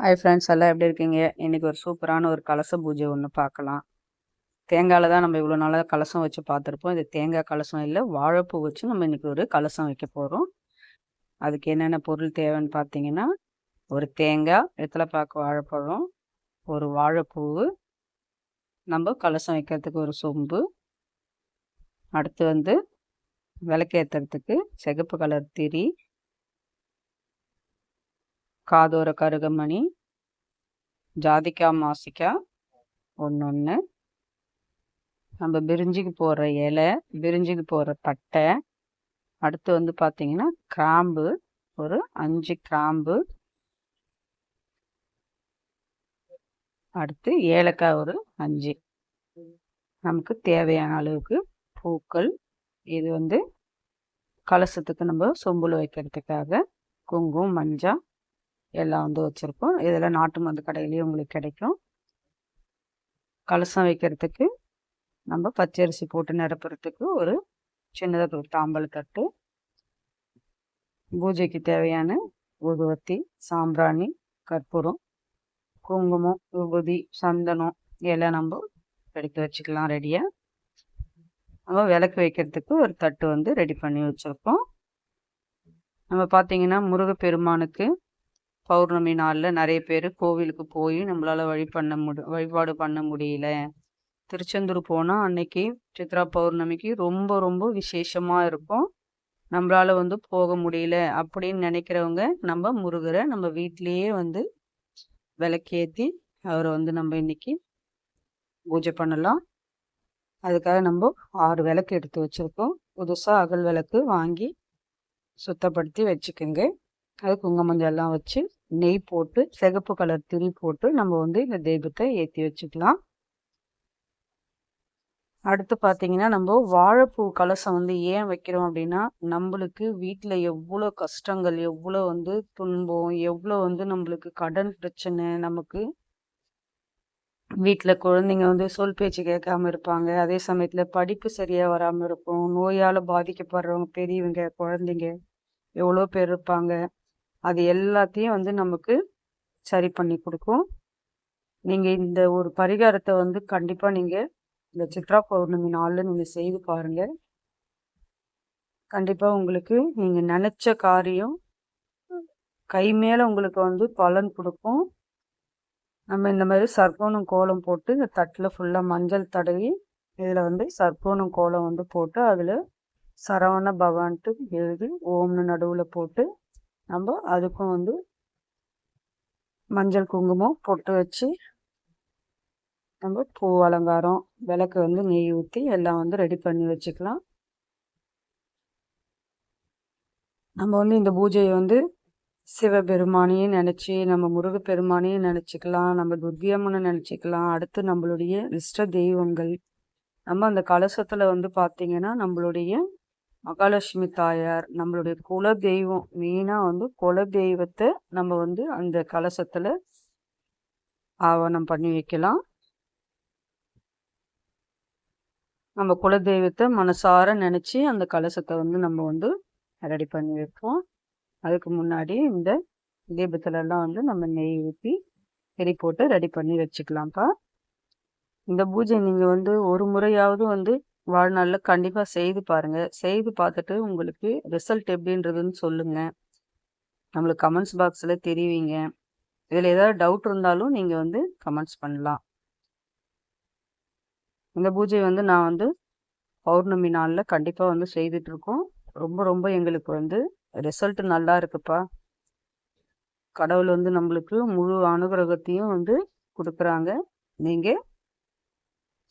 Hi friends எல்லாம் எப்படி இருக்கீங்க? இன்றைக்கி ஒரு சூப்பரான ஒரு கலச பூஜை ஒன்று பார்க்கலாம். தேங்காயில் தான் நம்ம இவ்வளோ நாளாக கலசம் வச்சு பார்த்துருப்போம். இது தேங்காய் கலசம் இல்லை வாழைப்பூ வச்சு நம்ம இன்றைக்கி ஒரு கலசம் வைக்க போகிறோம் அதுக்கு என்னென்ன பொருள் தேவைன்னு பார்த்தீங்கன்னா ஒரு தேங்காய் வெத்தலை பார்க்க வாழைப்பழம் ஒரு வாழைப்பூ நம்ம கலசம் வைக்கிறதுக்கு ஒரு சொம்பு அடுத்து வந்து விளக்கேற்றுறதுக்கு சிகப்பு கலர் திரி காதோர கருகமணி ஜாதிக்காய் மாசிக்காய் ஒன்று ஒன்று நம்ம பிரிஞ்சிக்கு போடுற இலை பிரிஞ்சிக்கு போடுற பட்டை. அடுத்து வந்து பார்த்தீங்கன்னா கிராம்பு ஒரு அஞ்சு கிராம்பு. அடுத்து ஏலக்காய் ஒரு அஞ்சு. நமக்கு தேவையான அளவுக்கு பூக்கள். இது வந்து கலசத்துக்கு நம்ம சொம்புல வைக்கிறதுக்காக குங்குமம் மஞ்சள் எல்லாம் வந்து வச்சுருப்போம் இதெல்லாம் நாட்டு மருந்து கடையிலையும் உங்களுக்கு கிடைக்கும். கலசம் வைக்கிறதுக்கு நம்ம பச்சரிசி போட்டு நிரப்புறதுக்கு ஒரு சின்னதாக ஒரு தாம்பல் தட்டு பூஜைக்கு தேவையான ஊதுவத்தி சாம்பிராணி கற்பூரம் குங்குமம் விபூதி சந்தனம் எல்லாம் நம்ம எடுத்து வச்சுக்கலாம் ரெடியாக நம்ம விளக்கு வைக்கிறதுக்கு ஒரு தட்டு வந்து ரெடி பண்ணி வச்சுருக்கோம். நம்ம பார்த்தீங்கன்னா முருகப்பெருமானுக்கு பௌர்ணமி நாளில் நிறைய பேர் கோவிலுக்கு போய் நம்மளால் வழி பண்ண முடி வழிபாடு பண்ண முடியல. திருச்செந்தூர் போனால் அன்னைக்கு சித்ரா பௌர்ணமிக்கு ரொம்ப ரொம்ப விசேஷமாக இருக்கும். நம்மளால் வந்து போக முடியல அப்படின்னு நினைக்கிறவங்க நம்ம முருகரை நம்ம வீட்டிலையே வந்து விளக்கேற்றி அவரை வந்து நம்ம இன்னைக்கு பூஜை பண்ணலாம். அதுக்காக நம்ம ஆறு விளக்கு எடுத்து வச்சுருக்கோம். புதுசாக அகல் விளக்கு வாங்கி சுத்தப்படுத்தி வச்சுக்கோங்க. அது குங்குமஞ்செல்லாம் வச்சு நெய் போட்டு சிகப்பு கலர் திரி போட்டு நம்ம வந்து இந்த தெய்வத்தை ஏற்றி வச்சுக்கலாம். அடுத்து பார்த்தீங்கன்னா நம்ம வாழைப்பூ கலசம் வந்து ஏன் வைக்கிறோம் அப்படின்னா நம்மளுக்கு வீட்டில் எவ்வளோ கஷ்டங்கள் எவ்வளோ வந்து துன்பம் எவ்வளோ வந்து நம்மளுக்கு கடன் பிரச்சனை நமக்கு வீட்டில் குழந்தைங்க வந்து சொல் பேச்சு கேட்காம இருப்பாங்க. அதே சமயத்தில் படிப்பு சரியாக வராமல் இருக்கும். நோயால் பாதிக்கப்படுறவங்க பெரியவங்க குழந்தைங்க எவ்வளோ பேர் இருப்பாங்க. அது எல்லாத்தையும் வந்து நமக்கு சரி பண்ணி கொடுக்கும். நீங்கள் இந்த ஒரு பரிகாரத்தை வந்து கண்டிப்பாக நீங்கள் இந்த சித்ரா பௌர்ணமி நாளில் நீங்கள் செய்து பாருங்கள் கண்டிப்பாக உங்களுக்கு நீங்கள் நினச்ச காரியம் கை மேலே உங்களுக்கு வந்து பலன் கொடுக்கும். நம்ம இந்த மாதிரி சர்ப்போனம் கோலம் போட்டு இந்த தட்டில் ஃபுல்லாக மஞ்சள் தடவி இதில் வந்து சர்ப்போனம் கோலம் வந்து போட்டு அதில் சரவண பவான்ட்டு எழுதி ஓம்னு நடுவில் போட்டு நம்ம அதுக்கும் வந்து மஞ்சள் குங்குமம் பொட்டு வச்சு நம்ம பூ அலங்காரம் விளக்கு வந்து நெய் ஊற்றி எல்லாம் வந்து ரெடி பண்ணி வச்சுக்கலாம். நம்ம வந்து இந்த பூஜையை வந்து சிவபெருமானையும் நினச்சி நம்ம முருகப்பெருமானையும் நினச்சிக்கலாம் நம்ம துர்கியம்மனை நினச்சிக்கலாம். அடுத்து நம்மளுடைய இஷ்ட தெய்வங்கள். நம்ம அந்த கலசத்தில் வந்து பார்த்திங்கன்னா நம்மளுடைய மகாலட்சுமி தாயார் நம்மளுடைய குல தெய்வம் மெயினாக வந்து குல தெய்வத்தை நம்ம வந்து அந்த கலசத்தில் ஆவணம் பண்ணி வைக்கலாம். நம்ம குல தெய்வத்தை மனசார நினச்சி அந்த கலசத்தை வந்து நம்ம வந்து ரெடி பண்ணி வைப்போம். அதுக்கு முன்னாடி இந்த தீபத்துலலாம் வந்து நம்ம நெய் ஊற்றி எரி போட்டு ரெடி பண்ணி வச்சுக்கலாம்ப்பா. இந்த பூஜை நீங்கள் வந்து ஒரு முறையாவது வந்து வாழ்நாளில் கண்டிப்பாக செய்து பாருங்கள் செய்து பார்த்துட்டு உங்களுக்கு ரிசல்ட் எப்படின்றதுன்னு சொல்லுங்கள் நம்மளுக்கு கமெண்ட்ஸ் பாக்ஸில் தெரிவிங்க. இதில் ஏதாவது டவுட் இருந்தாலும் நீங்கள் வந்து கமெண்ட்ஸ் பண்ணலாம். இந்த பூஜை வந்து நான் வந்து பௌர்ணமி நாளில் கண்டிப்பாக வந்து செய்துட்ருக்கோம் ரொம்ப ரொம்ப எங்களுக்கு வந்து ரிசல்ட் நல்லா இருக்குப்பா. கடவுள் வந்து நம்மளுக்கு முழு அனுகிரகத்தையும் வந்து கொடுக்குறாங்க. நீங்கள்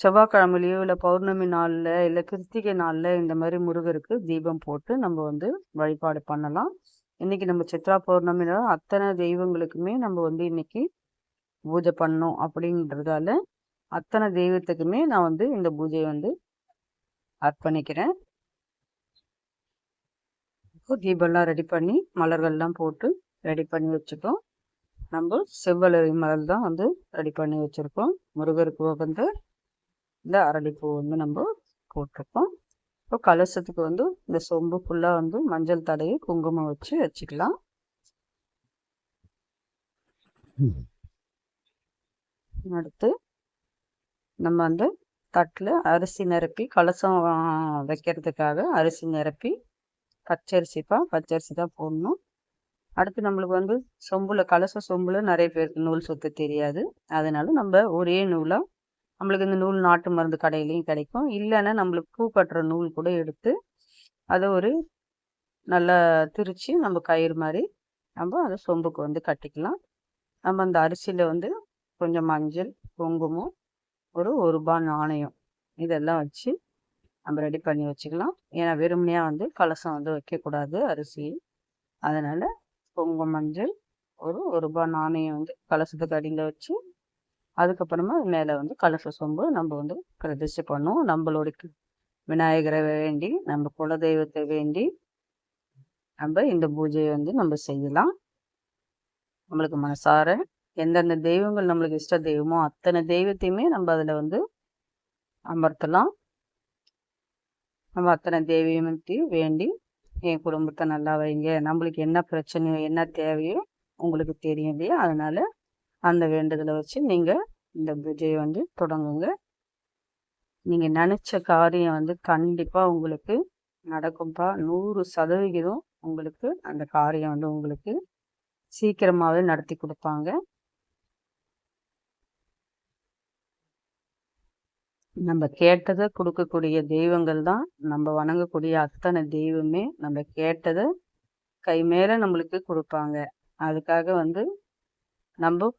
செவ்வாய்க்கிழமையிலையோ இல்லை பௌர்ணமி நாளில் இல்லை கிருத்திகை நாளில் இந்த மாதிரி முருகருக்கு தீபம் போட்டு நம்ம வந்து வழிபாடு பண்ணலாம். இன்றைக்கி நம்ம சித்ரா பௌர்ணமியில அத்தனை தெய்வங்களுக்குமே நம்ம வந்து இன்றைக்கி பூஜை பண்ணோம் அப்படின்றதால அத்தனை தெய்வத்துக்குமே நான் வந்து இந்த பூஜையை வந்து அர்ப்பணிக்கிறேன். தீபம்லாம் ரெடி பண்ணி மலர்கள்லாம் போட்டு ரெடி பண்ணி வச்சுட்டோம். நம்ம செவ்வலரி மலர் தான் வந்து ரெடி பண்ணி வச்சுருக்கோம். முருகருக்கு வந்து இந்த அரளிப்பூ வந்து நம்ம போட்டிருக்கோம். இப்போ கலசத்துக்கு வந்து இந்த சொம்பு ஃபுல்லாக வந்து மஞ்சள் தடையை குங்குமம் வச்சு வச்சுக்கலாம். அடுத்து நம்ம வந்து தட்டில் அரிசி நிரப்பி கலசம் வைக்கிறதுக்காக அரிசி நிரப்பி பச்சரிசிப்பா பச்சரிசி தான் போடணும். அடுத்து நம்மளுக்கு வந்து சொம்புல கலச சொம்புல நிறைய பேருக்கு நூல் சுத்த தெரியாது. அதனால நம்ம ஒரே நூலாக நம்மளுக்கு இந்த நூல் நாட்டு மருந்து கடையிலையும் கிடைக்கும். இல்லைன்னா நம்மளுக்கு பூ கட்டுற நூல் கூட எடுத்து அதை ஒரு நல்லா திரித்து நம்ம கயிறு மாதிரி நம்ம அதை சொம்புக்கு வந்து கட்டிக்கலாம். நம்ம அந்த அரிசியில் வந்து கொஞ்சம் மஞ்சள் குங்குமம் ஒரு ஒரு ரூபா நாணயம் இதெல்லாம் வச்சு நம்ம ரெடி பண்ணி வச்சுக்கலாம். ஏன்னா வெறுமனையாக வந்து கலசம் வந்து வைக்கக்கூடாது அரிசி அதனால் குங்குமம் மஞ்சள் ஒரு ஒரு ரூபா நாணயம் வந்து கலசத்துக்கு அடியில் வச்சு அதுக்கப்புறமா மேலே வந்து கலச சொம்பு நம்ம வந்து பிரதிஷ்டை பண்ணுவோம். நம்மளோட விநாயகரை வேண்டி நம்ம குலதெய்வத்தை வேண்டி நம்ம இந்த பூஜையை வந்து நம்ம செய்யலாம். நம்மளுக்கு மனசார எந்தெந்த தெய்வங்கள் நம்மளுக்கு இஷ்ட தெய்வமோ அத்தனை தெய்வத்தையுமே நம்ம அதில் வந்து அமர்த்தலாம். நம்ம அத்தனை தெய்வத்தையும் வேண்டி என் குடும்பத்தை நல்லா வைங்க. நம்மளுக்கு என்ன பிரச்சனையோ என்ன தேவையோ உங்களுக்கு தெரியும் இல்லையா? அதனால அந்த வேண்டுதலை வச்சு நீங்கள் இந்த பூஜையை வந்து தொடங்குங்க. நீங்கள் நினச்ச காரியம் வந்து கண்டிப்பாக உங்களுக்கு நடக்கும்ப்பா நூறு சதவிகிதம் உங்களுக்கு அந்த காரியம் வந்து உங்களுக்கு சீக்கிரமாகவே நடத்தி கொடுப்பாங்க. நம்ம கேட்டதை கொடுக்கக்கூடிய தெய்வங்கள் தான் நம்ம வணங்கக்கூடிய அத்தனை தெய்வமே நம்ம கேட்டதை கை மேலே நம்மளுக்கு கொடுப்பாங்க. அதுக்காக வந்து நம்ம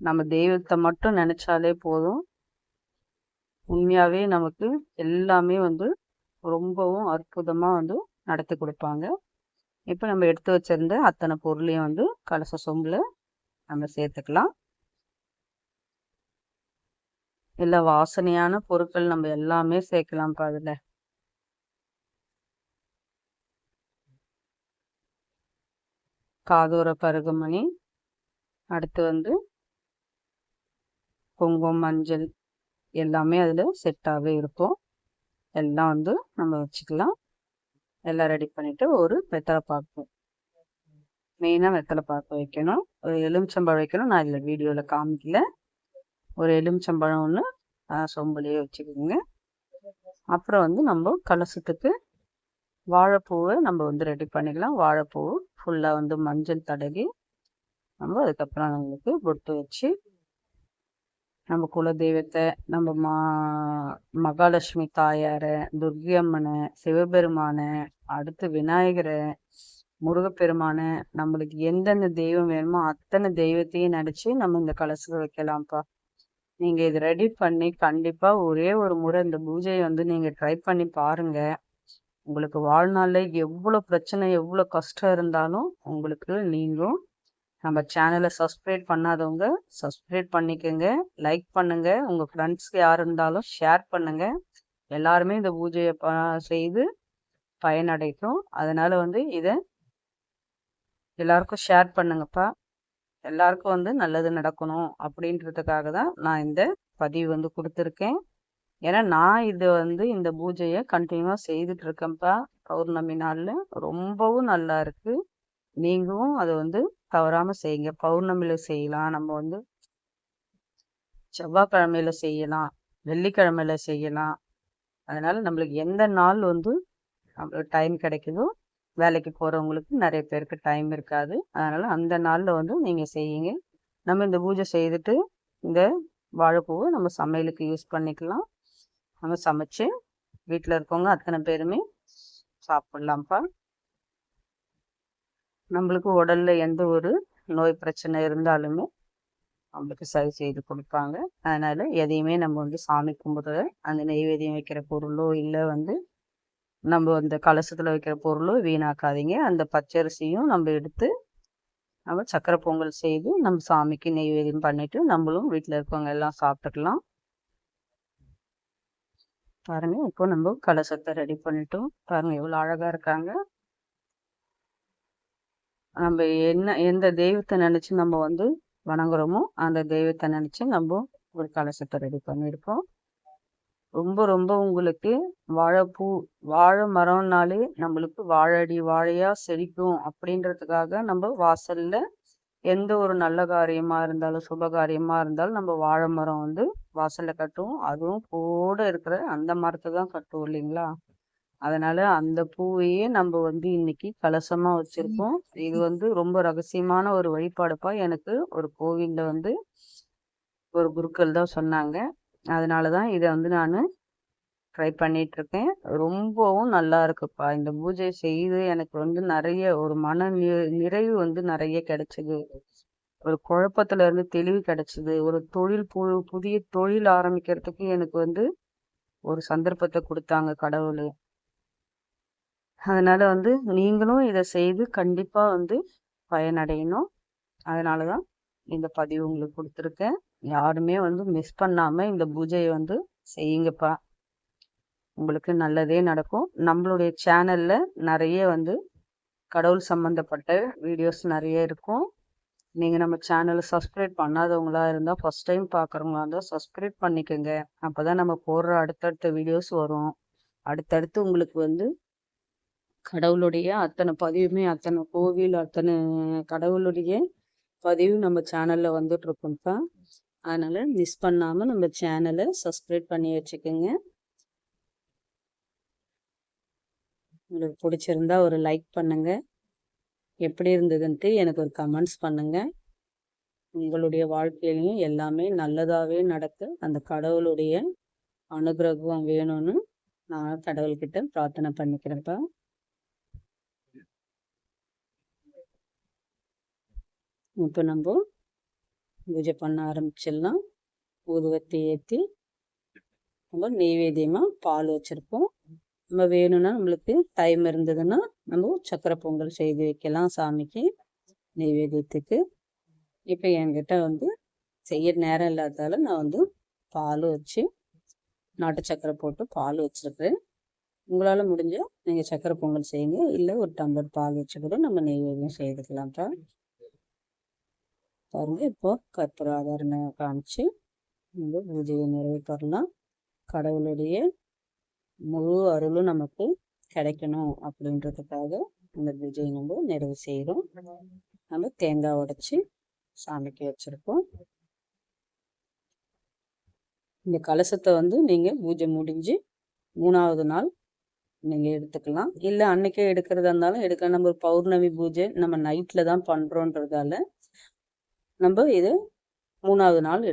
நம்ம தெய்வத்தை மட்டும் நினைச்சாலே போதும். உண்மையாவே நமக்கு எல்லாமே வந்து ரொம்பவும் அற்புதமா வந்து நடத்தி கொடுப்பாங்க. இப்போ நம்ம எடுத்து வச்சிருந்த அத்தனை பொருளையும் வந்து கலச சொம்புல நம்ம சேர்த்துக்கலாம். இல்லை வாசனையான பொருட்கள் நம்ம எல்லாமே சேர்க்கலாம்ப்பா அதுல. காதோர பருகுமணி. அடுத்து வந்து குங்குமம் மஞ்சள் எல்லாமே அதில் செட்டாகவே இருக்கும். எல்லாம் வந்து நம்ம வச்சுக்கலாம். எல்லாம் ரெடி பண்ணிவிட்டு ஒரு வெத்தலை பாக்கு. மெயினாக வெத்தலை பாக்கு வைக்கணும். ஒரு எலுமிச்சம்பழம் வைக்கணும். நான் இதில் வீடியோவில் காமிக்கல. ஒரு எலுமிச்சம்பழம் ஒன்று சொம்புலேயே வச்சுக்கோங்க. அப்புறம் வந்து நம்ம கலசத்துக்கு வாழைப்பூவை நம்ம வந்து ரெடி பண்ணிக்கலாம். வாழைப்பூ ஃபுல்லாக வந்து மஞ்சள் தடவி நம்ம அதுக்கப்புறம் நம்மளுக்கு பொட்டு வச்சு நம்ம குலதெய்வத்தை நம்ம மா மகாலட்சுமி தாயார துர்கி அம்மனை சிவபெருமானை அடுத்து விநாயகரை முருகப்பெருமானை நம்மளுக்கு எந்தெந்த தெய்வம் வேணுமோ அத்தனை தெய்வத்தையும் நினச்சி நம்ம இந்த கலசத்தை வைக்கலாம்ப்பா. நீங்கள் இது ரெடி பண்ணி கண்டிப்பாக ஒரே ஒரு முறை இந்த பூஜையை வந்து நீங்கள் ட்ரை பண்ணி பாருங்கள் உங்களுக்கு வாழ்நாளில் எவ்வளோ பிரச்சனை எவ்வளோ கஷ்டம் இருந்தாலும் உங்களுக்கு நீங்களும் நம்ம சேனலை சப்ஸ்கிரைப் பண்ணாதவங்க சப்ஸ்கிரைப் பண்ணிக்கோங்க லைக் பண்ணுங்க. உங்கள் ஃப்ரெண்ட்ஸ்க்கு யார் இருந்தாலும் ஷேர் பண்ணுங்க. எல்லாருமே இந்த பூஜையை ப செய்து பயனடைக்கும் அதனால வந்து இதை எல்லாருக்கும் ஷேர் பண்ணுங்கப்பா. எல்லாருக்கும் வந்து நல்லது நடக்கணும் அப்படின்றதுக்காக தான் நான் இந்த பதிவு வந்து கொடுத்துருக்கேன். ஏன்னா நான் இது வந்து இந்த பூஜையை கண்டினியூவாக செய்துட்டு இருக்கேன்ப்பா. பௌர்ணமி நாளில் ரொம்பவும் நல்லா இருக்கு. நீங்களும் அதை வந்து தவறாமல் செய்யுங்க. பௌர்ணமியில் செய்யலாம். நம்ம வந்து செவ்வாய்க்கிழமையில செய்யலாம். வெள்ளிக்கிழமையில செய்யலாம். அதனால நம்மளுக்கு எந்த நாள் வந்து நம்மளுக்கு டைம் கிடைக்குதோ வேலைக்கு போகிறவங்களுக்கு நிறைய பேருக்கு டைம் இருக்காது. அதனால் அந்த நாளில் வந்து நீங்கள் செய்யுங்க. நம்ம இந்த பூஜை செய்துட்டு இந்த வாழைப்பூவை நம்ம சமையலுக்கு யூஸ் பண்ணிக்கலாம். நம்ம சமைச்சு வீட்டில் இருக்கவங்க அத்தனை பேருமே சாப்பிட்லாம்ப்பா. நம்மளுக்கு உடலில் எந்த ஒரு நோய் பிரச்சனை இருந்தாலுமே நம்மளுக்கு சரி செய்து கொடுப்பாங்க. அதனால் எதையுமே நம்ம வந்து சாமி கும்பிட்ற அந்த நெய்வேதியம் வைக்கிற பொருளோ இல்லை வந்து நம்ம அந்த கலசத்தில் வைக்கிற பொருளோ வீணாக்காதீங்க. அந்த பச்சரிசியும் நம்ம எடுத்து நம்ம சக்கரை பொங்கல் செய்து நம்ம சாமிக்கு நெய்வேதியம் பண்ணிட்டு நம்மளும் வீட்டில் இருக்கவங்க எல்லாம் சாப்பிட்டுக்கலாம். பாருங்க இப்போ நம்ம கலசத்தை ரெடி பண்ணிட்டோம். பாருங்க எவ்வளோ அழகா இருக்காங்க. நம்ம என்ன எந்த தெய்வத்தை நினைச்சு நம்ம வந்து வணங்குறோமோ அந்த தெய்வத்தை நினைச்சு நம்ம ஒரு கலசத்தை ரெடி பண்ணியிருப்போம். ரொம்ப ரொம்ப உங்களுக்கு வாழைப்பூ வாழை மரம்னாலே நம்மளுக்கு வாழடி வாழையா செழிக்கும் அப்படின்றதுக்காக நம்ம வாசல்ல எந்த ஒரு நல்ல காரியமா இருந்தாலும் சுப காரியமா இருந்தாலும் நம்ம வாழை மரம் வந்து வாசல்ல கட்டுவோம். அதுவும் கூட இருக்கிற அந்த மரத்தை தான் கட்டுவோம் இல்லைங்களா? அதனால அந்த பூவையே நம்ம வந்து இன்னைக்கு கலசமா வச்சிருக்கோம். இது வந்து ரொம்ப ரகசியமான ஒரு வழிபாடுப்பா. எனக்கு ஒரு கோவில்ல வந்து ஒரு குருக்கள் தான் சொன்னாங்க. அதனாலதான் இதை வந்து நான் ட்ரை பண்ணிட்டு இருக்கேன் ரொம்பவும் நல்லா இருக்குப்பா. இந்த பூஜை செய்து எனக்கு வந்து நிறைய ஒரு மன நிறைவு வந்து நிறைய கிடைச்சது. ஒரு குழப்பத்துல இருந்து தெளிவு கிடைச்சது. ஒரு தொழில் பு புதிய தொழில் ஆரம்பிக்கிறதுக்கு எனக்கு வந்து ஒரு சந்தர்ப்பத்தை கொடுத்தாங்க கடவுள். அதனால் வந்து நீங்களும் இதை செய்து கண்டிப்பாக வந்து பயனடையணும். அதனால தான் இந்த பதிவு உங்களுக்கு கொடுத்துருக்கேன். யாருமே வந்து மிஸ் பண்ணாமல் இந்த பூஜையை வந்து செய்யுங்கப்பா. உங்களுக்கு நல்லதே நடக்கும். நம்மளுடைய சேனலில் நிறைய வந்து கடவுள் சம்மந்தப்பட்ட வீடியோஸ் நிறைய இருக்கும். நீங்கள் நம்ம சேனலை சப்ஸ்கிரைப் பண்ணாதவங்களா இருந்தால் ஃபஸ்ட் டைம் பார்க்குறவங்களா இருந்தால் சப்ஸ்கிரைப் பண்ணிக்கோங்க. அப்போ தான் நம்ம போடுற அடுத்தடுத்த வீடியோஸ் வரும். அடுத்தடுத்து உங்களுக்கு வந்து கடவுளுடைய அத்தனை பதிவுமே அத்தனை கோவில் அத்தனை கடவுளுடைய பதிவு நம்ம சேனலில் வந்துட்டு இருக்கோம்ப்பா அதனால் மிஸ் பண்ணாமல் நம்ம சேனலை சப்ஸ்கிரைப் பண்ணி வச்சுக்கோங்க. உங்களுக்கு பிடிச்சிருந்தா ஒரு லைக் பண்ணுங்க. எப்படி இருந்ததுன்ட்டு எனக்கு ஒரு கமெண்ட்ஸ் பண்ணுங்க. உங்களுடைய வாழ்க்கையிலையும் எல்லாமே நல்லதாகவே நடக்க அந்த கடவுளுடைய அனுகிரகம் வேணும்னு நான் கடவுள்கிட்ட பிரார்த்தனை பண்ணிக்கிறேன்ப்பா இப்போ நம்ம பூஜை பண்ண ஆரம்பிச்சிடலாம். ஊதுவத்தி ஏற்றி நம்ம நெய்வேத்தியமாக பால் வச்சுருப்போம். நம்ம வேணும்னா நம்மளுக்கு டைம் இருந்ததுன்னா நம்ம சக்கரை பொங்கல் செய்து வைக்கலாம் சாமிக்கு நெய்வேத்தியத்துக்கு. இப்போ என்கிட்ட வந்து செய்ய நேரம் இல்லாதால நான் வந்து பால் வச்சு நாட்டு சக்கரை போட்டு பால் வச்சுருக்கேன் உங்களால் முடிஞ்சால் நீங்கள் சக்கரை பொங்கல் செய்யுங்க. இல்லை ஒரு டம்ளர் பால் வச்சு கூட நம்ம நெய்வேத்தியம் செய்துக்கலாம்ப்பா. பாருங்க. இப்போ கற்பூர காமிச்சு நம்ம பூஜையை நிறைவு கடவுளுடைய முழு அருளும் நமக்கு கிடைக்கணும் அப்படின்றதுக்காக இந்த பூஜையை நம்ம நிறைவு செய்கிறோம் நம்ம தேங்காய் உடைச்சி சாமிக்கு வச்சுருக்கோம். இந்த கலசத்தை வந்து நீங்கள் பூஜை முடிஞ்சு மூணாவது நாள் நீங்கள் எடுத்துக்கலாம். இல்லை அன்னைக்கே எடுக்கிறதா இருந்தாலும் எடுக்க நம்ம ஒரு பௌர்ணமி பூஜை நம்ம நைட்டில் தான் பண்ணுறோன்றதால நம்ம இது மூணாவது நாள்